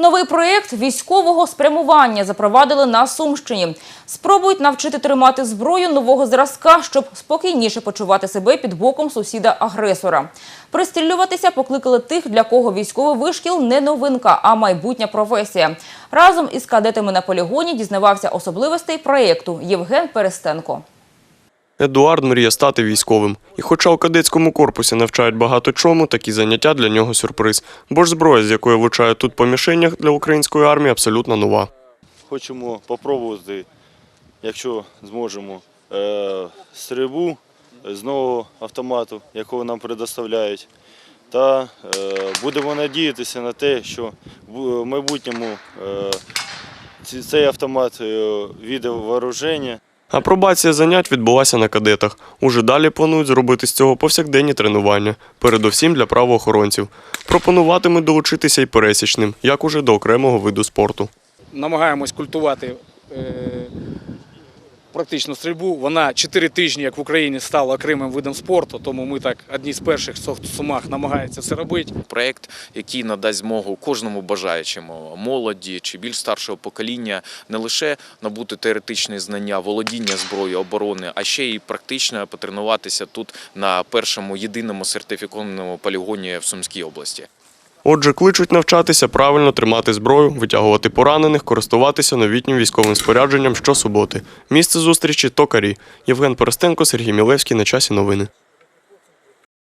Новий проєкт військового спрямування запровадили на Сумщині. Спробують навчити тримати зброю нового зразка, щоб спокійніше почувати себе під боком сусіда-агресора. Пристрілюватися покликали тих, для кого військовий вишкіл не новинка, а майбутня професія. Разом із кадетами на полігоні дізнавався особливостей проєкту Євген Перестенко. Едуард мріє стати військовим. І хоча у кадетському корпусі навчають багато чому, такі заняття для нього сюрприз. Бо ж зброя, з якої влучають тут по мішенях для української армії, абсолютно нова. Хочемо попробувати, якщо зможемо, е, стрільбу з нового автомату, якого нам предоставляють. Та е, будемо надіятися на те, що в майбутньому е, цей автомат е, віде вооруження. Апробація занять відбулася на кадетах. Уже далі планують зробити з цього повсякденні тренування, передусім для правоохоронців. Пропонуватимуть долучитися й пересічним, як уже до окремого виду спорту. намагаємось культувати е, практично стрільбу. Вона 4 тижні, як в Україні, стала окремим видом спорту, тому ми так одні з перших хто в Сумах намагається це робити. проект, який надасть змогу кожному бажаючому молоді чи більш старшого покоління не лише набути теоретичні знання, володіння зброєю оборони, а ще й практично потренуватися тут на першому єдиному сертифікованому полігоні в Сумській області. Отже, кличуть навчатися правильно тримати зброю, витягувати поранених, користуватися новітнім військовим спорядженням щосуботи. Місце зустрічі Токарі. Євген Перестенко, Сергій Мілевський. На часі новини.